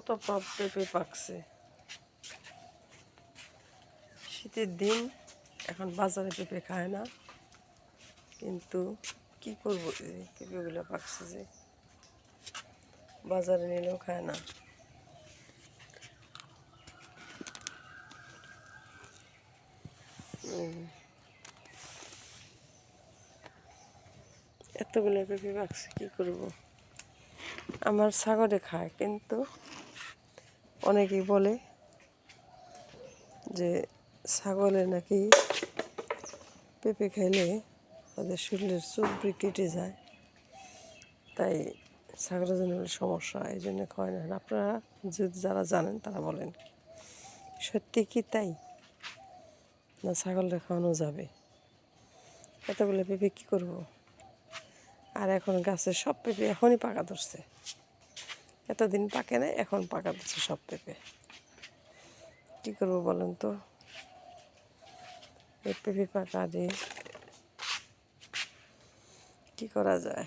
কত পাপ পেঁপে পাকছে। শীতের দিন এখন বাজারে পেঁপে খায় না। কিন্তু কি করব পেঁপেগুলো পাকছে যে, বাজারে নিলেও খায় না। এতগুলো পেঁপে পাকছে, কি করব? আমার ছাগলে খায়, কিন্তু অনেকেই বলে যে ছাগলে নাকি পেঁপে খাইলে তাদের শরীরের চর্বি কেটে যায়। তাই ছাগলের জন্য সমস্যা, এই জন্য খাওয়ায় না। আপনারা যদি যারা জানেন তারা বলেন, সত্যি কি তাই? না ছাগলটা খাওয়ানো যাবে? এতগুলো পেঁপে কী করব? আর এখন গাছের সব পেঁপে এখনই পাকা ধরছে। এতদিন পাকে না এখন পাকা দিচ্ছে সব পেঁপে। কী করব বলেন তো? এই পেঁপে পাকা দিয়ে কী করা যায়?